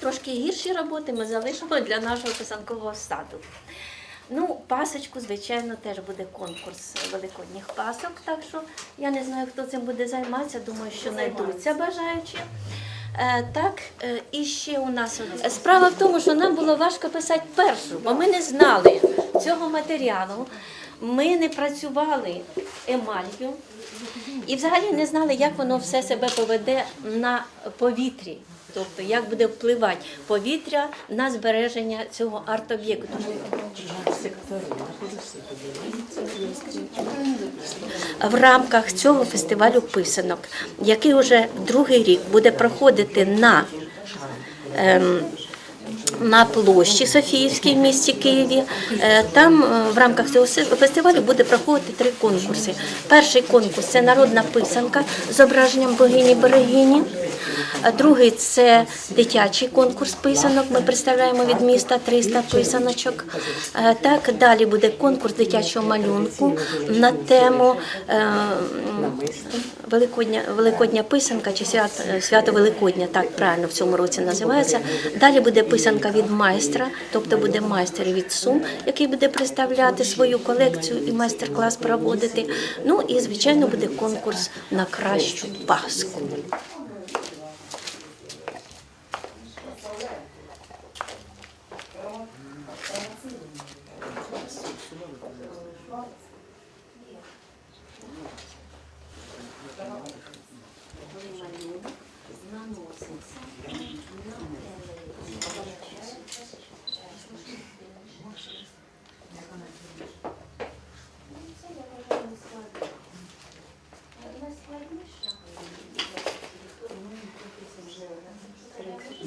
Трошки гірші роботи ми залишимо для нашого писанкового саду. Ну, пасочку, звичайно, теж буде конкурс великодніх пасок, так що я не знаю, хто цим буде займатися. Думаю, що знайдуться бажаючі. Е, так, е, і ще у нас справа в тому, що нам було важко писати першу, бо ми не знали цього матеріалу. Ми не працювали емалью і взагалі не знали, як воно все себе поведе на повітрі. Тобто, як буде впливати повітря на збереження цього арт-об'єкту. В рамках цього фестивалю писанок, який вже другий рік буде проходити на ем, на площі Софіївській в місті Києві. Е, Там е, в рамках цього фестивалю буде проходити три конкурси. Перший конкурс це народна писанка з зображенням богині Берегині. Другий це дитячий конкурс писанок. Ми представляємо від міста 300 писаночок. Е, Так, далі буде конкурс дитячого малюнку на тему е, Великодня, Великодня писанка чи свят, свято Великодня, так правильно в цьому році називається. Далі буде писанка від майстра, тобто буде майстер від Сум, який буде представляти свою колекцію і майстер-клас проводити. Ну і звичайно буде конкурс на кращу паску.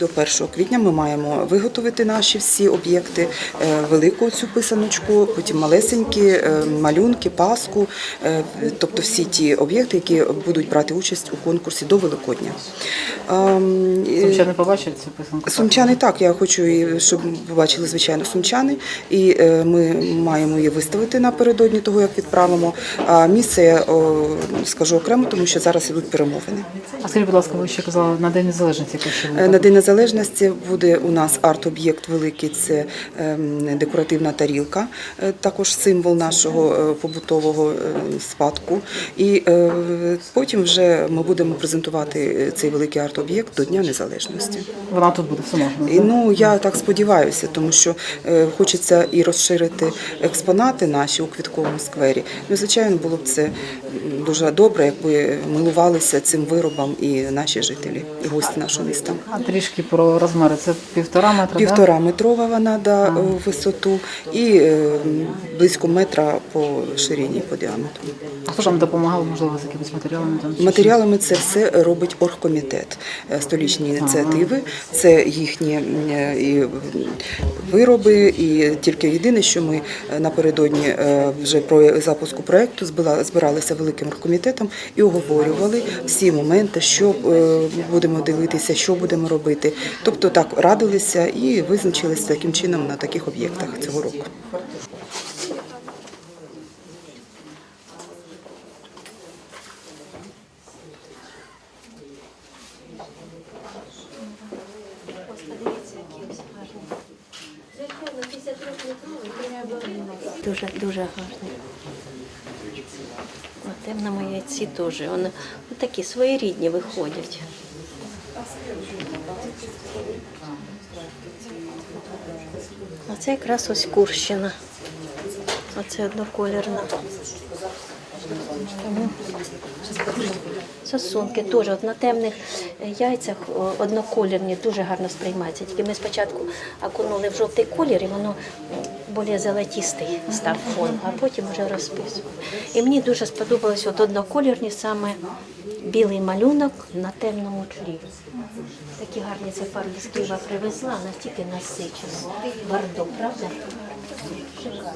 До 1 квітня ми маємо виготовити наші всі об'єкти, е, велику цю писаночку, потім малесенькі е, малюнки, паску, е, тобто всі ті об'єкти, які будуть брати участь у конкурсі до Великодня. Ем, Сумчани побачать цю писанку? Сумчани так, я хочу, щоб побачили, звичайно, сумчани, і ми маємо її виставити напередодні того, як відправимо. А місце я скажу окремо, тому що зараз ідуть перемовини. А скажіть, будь ласка, ви ще казали на День Незалежності? На День Незалежності буде у нас арт-об'єкт великий, це ем, декоративна тарілка, е, також символ нашого е, побутового е, спадку. І потім вже ми будемо презентувати цей великий арт-об'єкт до Дня Незалежності. Вона тут буде. І, ну я так сподіваюся, тому що хочеться і розширити експонати наші у квітковому сквері. Ну, звичайно, було б це дуже добре, якби милувалися цим виробом і наші жителі, і гості нашого міста. А трішки про розміри. Це півтора метра, Півтора метрова вона да, у висоту і е, близько метра по ширині, по діаметру. А хто ж вам допомагав, можливо, з якимись матеріалами? Там, Матеріалами це все робить оргкомітет. Е, Столічні ініціативи, це їхні е, і вироби. І тільки єдине, що ми е, напередодні вже про запуску проекту збиралися великим оргкомітетом і оговорювали всі моменти, що будемо дивитися, що будемо робити. Тобто так радилися і визначилися таким чином на таких об'єктах цього року. Дуже дуже гарний. О, темному яйці теж. Вони такі своєрідні виходять. А це якраз ось Курщина. Оце одноколірна. Сосунки теж на темних яйцях одноколірні дуже гарно сприймаються. Тільки ми спочатку окунули в жовтий колір, і воно більш золотистий став фон, а потім вже розписував. І мені дуже сподобалось от одноколірні саме білий малюнок на темному тлі. Такі гарні це фарби з Києва привезла, настільки насичено. Бордо, правда? Шикарно.